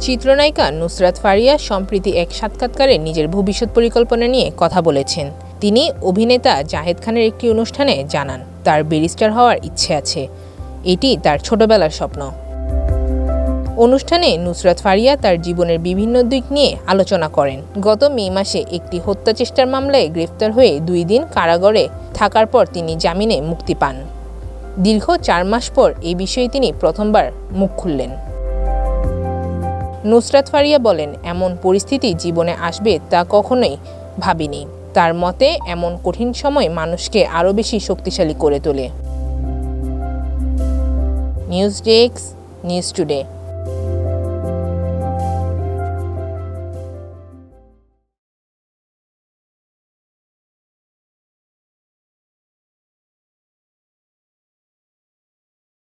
চিত্রনায়িকা নুসরাত ফারিয়া সম্প্রতি এক সাক্ষাৎকারে নিজের ভবিষ্যৎ পরিকল্পনা নিয়ে কথা বলেছেন। তিনি অভিনেতা জাহেদ খানের একটি অনুষ্ঠানে জানান, তার ব্যারিস্টার হওয়ার ইচ্ছে আছে। এটি তার ছোটবেলার স্বপ্ন। অনুষ্ঠানে নুসরাত ফারিয়া তার জীবনের বিভিন্ন দিক নিয়ে আলোচনা করেন। গত মে মাসে একটি হত্যা চেষ্টার মামলায় গ্রেফতার হয়ে দুই দিন কারাগারে থাকার পর তিনি জামিনে মুক্তি পান। দীর্ঘ চার মাস পর এই বিষয়ে তিনি প্রথমবার মুখ খুললেন। নুসরাত ফারিয়া বলেন, এমন পরিস্থিতি জীবনে আসবে তা কখনোই ভাবিনি। তার মতে, এমন কঠিন সময় মানুষকে আরও বেশি শক্তিশালী করে তোলে। News desk, news today.